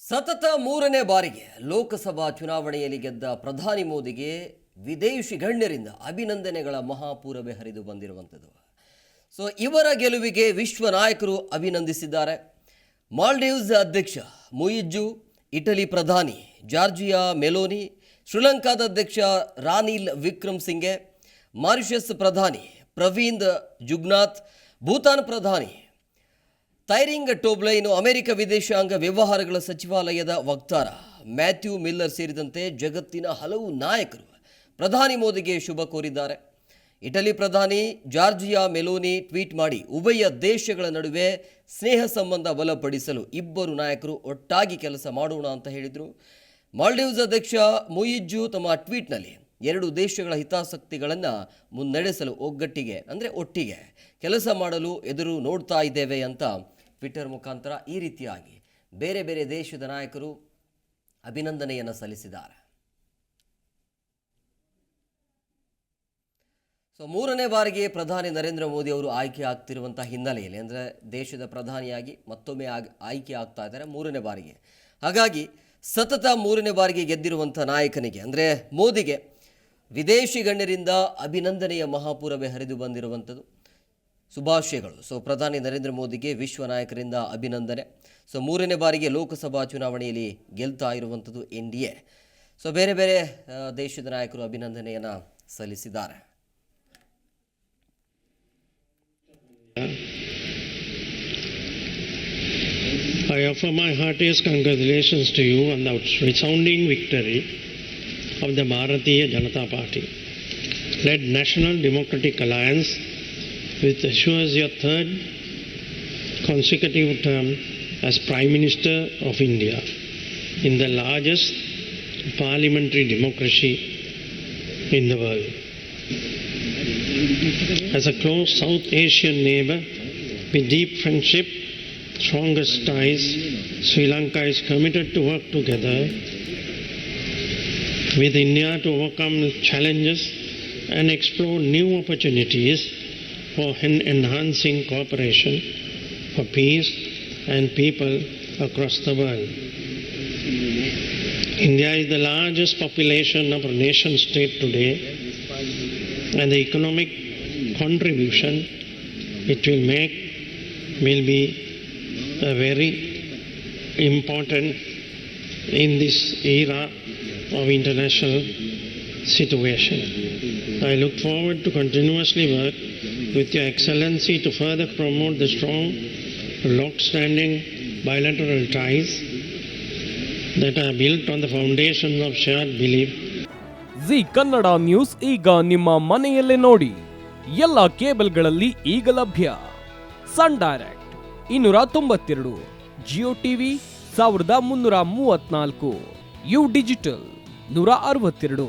ಸತತ ಮೂರನೇ ಬಾರಿಗೆ ಲೋಕಸಭಾ ಚುನಾವಣೆಯಲ್ಲಿ ಗೆದ್ದ ಪ್ರಧಾನಿ ಮೋದಿಗೆ ವಿದೇಶಿ ಗಣ್ಯರಿಂದ ಅಭಿನಂದನೆಗಳ ಮಹಾಪೂರವೇ ಹರಿದು ಬಂದಿರುವಂಥದ್ದು. ಸೊ ಇವರ ಗೆಲುವಿಗೆ ವಿಶ್ವ ನಾಯಕರು ಅಭಿನಂದಿಸಿದ್ದಾರೆ. ಮಾಲ್ಡೀವ್ಸ್ ಅಧ್ಯಕ್ಷ ಮುಯಿಜ್ಜು, ಇಟಲಿ ಪ್ರಧಾನಿ ಜಾರ್ಜಿಯಾ ಮೆಲೋನಿ, ಶ್ರೀಲಂಕಾದ ಅಧ್ಯಕ್ಷ ರಾನಿಲ್ ವಿಕ್ರಮ್ ಸಿಂಗೆ ಮಾರಿಷಸ್ ಪ್ರಧಾನಿ ಪ್ರವೀಂದ್ ಜುಗ್ನಾಥ್, ಭೂತಾನ್ ಪ್ರಧಾನಿ ತೈರಿಂಗ್ ಟೋಬ್ಲೈನು ಅಮೆರಿಕ ವಿದೇಶಾಂಗ ವ್ಯವಹಾರಗಳ ಸಚಿವಾಲಯದ ವಕ್ತಾರ ಮ್ಯಾಥ್ಯೂ ಮಿಲ್ಲರ್ ಸೇರಿದಂತೆ ಜಗತ್ತಿನ ಹಲವು ನಾಯಕರು ಪ್ರಧಾನಿ ಮೋದಿಗೆ ಶುಭ ಕೋರಿದ್ದಾರೆ. ಇಟಲಿ ಪ್ರಧಾನಿ ಜಾರ್ಜಿಯಾ ಮೆಲೋನಿ ಟ್ವೀಟ್ ಮಾಡಿ ಉಭಯ ದೇಶಗಳ ನಡುವೆ ಸ್ನೇಹ ಸಂಬಂಧ ಬಲಪಡಿಸಲು ಇಬ್ಬರು ನಾಯಕರು ಒಟ್ಟಾಗಿ ಕೆಲಸ ಮಾಡೋಣ ಅಂತ ಹೇಳಿದರು. ಮಾಲ್ಡೀವ್ಸ್ ಅಧ್ಯಕ್ಷ ಮುಯಿಜ್ಜು ತಮ್ಮ ಟ್ವೀಟ್ನಲ್ಲಿ ಎರಡು ದೇಶಗಳ ಹಿತಾಸಕ್ತಿಗಳನ್ನು ಮುನ್ನಡೆಸಲು ಒಗ್ಗಟ್ಟಿಗೆ, ಅಂದರೆ ಒಟ್ಟಿಗೆ ಕೆಲಸ ಮಾಡಲು ಎದುರು ನೋಡ್ತಾ ಇದ್ದೇವೆ ಅಂತ ಟ್ವಿಟರ್ ಮುಖಾಂತರ ಈ ರೀತಿಯಾಗಿ ಬೇರೆ ಬೇರೆ ದೇಶದ ನಾಯಕರು ಅಭಿನಂದನೆಯನ್ನು ಸಲ್ಲಿಸಿದ್ದಾರೆ. ಸೊ, ಮೂರನೇ ಬಾರಿಗೆ ಪ್ರಧಾನಿ ನರೇಂದ್ರ ಮೋದಿ ಅವರು ಆಯ್ಕೆ ಆಗ್ತಿರುವಂಥ ಹಿನ್ನೆಲೆಯಲ್ಲಿ, ಅಂದರೆ ದೇಶದ ಪ್ರಧಾನಿಯಾಗಿ ಮತ್ತೊಮ್ಮೆ ಆಗಿ, ಆಯ್ಕೆ ಆಗ್ತಾ ಇದ್ದಾರೆ ಮೂರನೇ ಬಾರಿಗೆ. ಹಾಗಾಗಿ ಸತತ ಮೂರನೇ ಬಾರಿಗೆ ಗೆದ್ದಿರುವಂಥ ನಾಯಕನಿಗೆ, ಅಂದರೆ ಮೋದಿಗೆ ವಿದೇಶಿ ಗಣ್ಯರಿಂದ ಅಭಿನಂದನೆಯ ಮಹಾಪೂರವೇ ಹರಿದು ಬಂದಿರುವಂಥದ್ದು ಶುಭಾಶಯಗಳು ಸೊ ಪ್ರಧಾನಿ ನರೇಂದ್ರ ಮೋದಿಗೆ ವಿಶ್ವ ನಾಯಕರಿಂದ ಅಭಿನಂದನೆ ಸೊ ಮೂರನೇ ಬಾರಿಗೆ ಲೋಕಸಭಾ ಚುನಾವಣೆಯಲ್ಲಿ ಗೆಲ್ತಾ ಇರುವಂಥದ್ದು ಎನ್ ಡಿ ಎ ಸೊ ಬೇರೆ ಬೇರೆ ದೇಶದ ನಾಯಕರು ಅಭಿನಂದನೆಯನ್ನು ಸಲ್ಲಿಸಿದ್ದಾರೆ I offer my heartiest congratulations to you on the resounding victory of the Bharatiya Janata Party, led National Democratic Alliance, which assures your third consecutive term as Prime Minister of India in the largest parliamentary democracy in the world. As a close South Asian neighbor with deep friendship, strongest ties, Sri Lanka is committed to work together with India to overcome challenges and explore new opportunities for enhancing cooperation for peace and people across the world. India is the largest population of a nation state today, and the economic contribution it will make will be a very important in this era of international situation. I look forward to continuously work with Your Excellency to further promote the strong, long-standing bilateral ties that are built on the foundation of shared belief Zee Kannada news ಈಗ ನಿಮ್ಮ ಮನೆಯಲ್ಲೇ ನೋಡಿ ಎಲ್ಲ ಕೇಬಲ್ಗಳಲ್ಲಿ ಈಗ ಲಭ್ಯ ಸನ್ direct ಇನ್ನೂರ ತೊಂಬತ್ತೆರಡು ಜಿಯೋ ಟಿವಿ ಸಾವಿರದ ಮುನ್ನೂರ ಮೂವತ್ನಾಲ್ಕು ಯು ಡಿಜಿಟಲ್ ನೂರ ಅರವತ್ತೆರಡು